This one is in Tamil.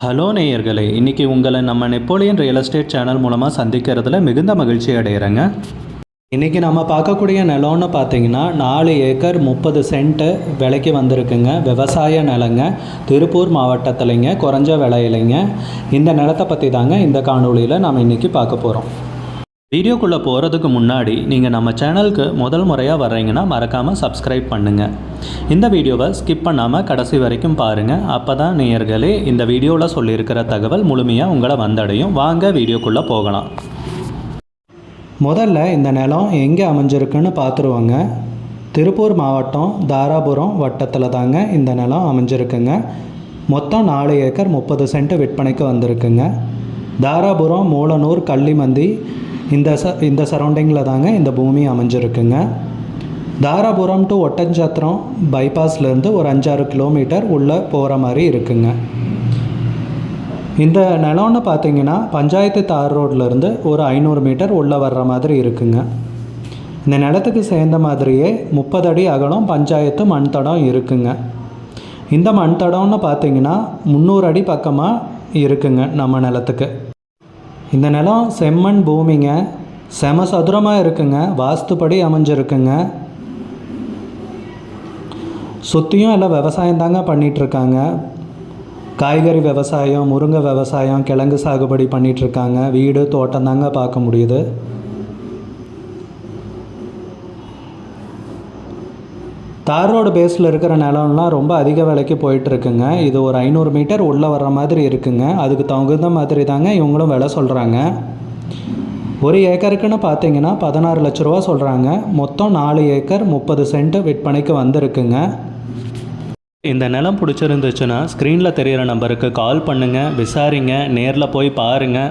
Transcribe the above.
ஹலோ நேயர்களே இன்றைக்கி உங்களை நம்ம நெப்போலியன் ரியல் எஸ்டேட் சேனல் மூலமாக சந்திக்கிறதுல மிகுந்த மகிழ்ச்சி அடைகிறேங்க இன்றைக்கி நம்ம பார்க்கக்கூடிய நிலம்னு பார்த்தீங்கன்னா நாலு ஏக்கர் முப்பது சென்ட்டு விலைக்கு வந்திருக்குங்க. விவசாய நிலங்க திருப்பூர் மாவட்டத்திலைங்க குறைஞ்ச விலையிலைங்க. இந்த நிலத்தை பற்றி தாங்க இந்த காணொலியில் நாம் இன்றைக்கி பார்க்க போகிறோம் வீடியோக்குள்ளே போகிறதுக்கு முன்னாடி நீங்கள் நம்ம சேனலுக்கு முதல் முறையாக வர்றீங்கன்னா மறக்காமல் சப்ஸ்கிரைப் பண்ணுங்கள் இந்த வீடியோவை ஸ்கிப் பண்ணாமல் கடைசி வரைக்கும் பாருங்கள் அப்போ தான் நேயர்களே இந்த வீடியோவில் சொல்லியிருக்கிற தகவல் முழுமையாக உங்களை வந்தடையும். வாங்க வீடியோக்குள்ளே போகலாம். முதல்ல இந்த நிலம் எங்கே அமைஞ்சிருக்குன்னு பார்த்துருவோங்க. திருப்பூர் மாவட்டம் தாராபுரம் வட்டத்தில் தாங்க இந்த நிலம் அமைஞ்சிருக்குங்க. மொத்தம் நாலு ஏக்கர் முப்பது சென்ட் விற்பனைக்கு வந்திருக்குங்க. தாராபுரம் மூலனூர் கள்ளிமந்தி இந்த ச இந்த சரௌண்டிங்கில் தாங்க இந்த பூமி அமைஞ்சிருக்குங்க. தாராபுரம் டு ஒட்டஞ்சத்திரம் பைபாஸ்லேருந்து ஒரு அஞ்சாறு கிலோமீட்டர் உள்ளே போகிற மாதிரி இருக்குங்க. இந்த நிலம்னு பார்த்தீங்கன்னா பஞ்சாயத்து தார் ரோட்லேருந்து ஒரு ஐநூறு மீட்டர் உள்ளே வர்ற மாதிரி இருக்குங்க. இந்த நிலத்துக்கு சேர்ந்த மாதிரியே முப்பது அடி அகலம் பஞ்சாயத்து மண் தடம் இருக்குங்க. இந்த மண் தடம்னு பார்த்தீங்கன்னா முந்நூறு அடி பக்கமாக இருக்குங்க நம்ம நிலத்துக்கு. இந்த நிலம் செம்மண் பூமிங்க. செம சதுரமாக இருக்குங்க. வாஸ்துப்படி அமைஞ்சிருக்குங்க. சுற்றியும் எல்லாம் விவசாயம் தாங்க பண்ணிகிட்ருக்காங்க காய்கறி விவசாயம் முருங்கை விவசாயம் கிழங்கு சாகுபடி பண்ணிகிட்ருக்காங்க வீடு தோட்டம் தாங்க பார்க்க முடியுது. தார் ரோடு பேஸில் இருக்கிற நிலம்லாம் ரொம்ப அதிக விலைக்கு போயிட்டுருக்குங்க. இது ஒரு ஐநூறு மீட்டர் உள்ளே வர்ற மாதிரி இருக்குங்க. அதுக்கு தகுந்த மாதிரி தாங்க இவங்களும் விலை சொல்கிறாங்க ஒரு ஏக்கருக்குன்னு பார்த்தீங்கன்னா பதினாறு லட்ச ரூபா சொல்கிறாங்க மொத்தம் நாலு ஏக்கர் முப்பது சென்ட் விற்பனைக்கு வந்திருக்குங்க. இந்த நிலம் பிடிச்சிருந்துச்சுன்னா ஸ்க்ரீனில் தெரிகிற நம்பருக்கு கால் பண்ணுங்கள் விசாரிங்க நேரில் போய் பாருங்கள்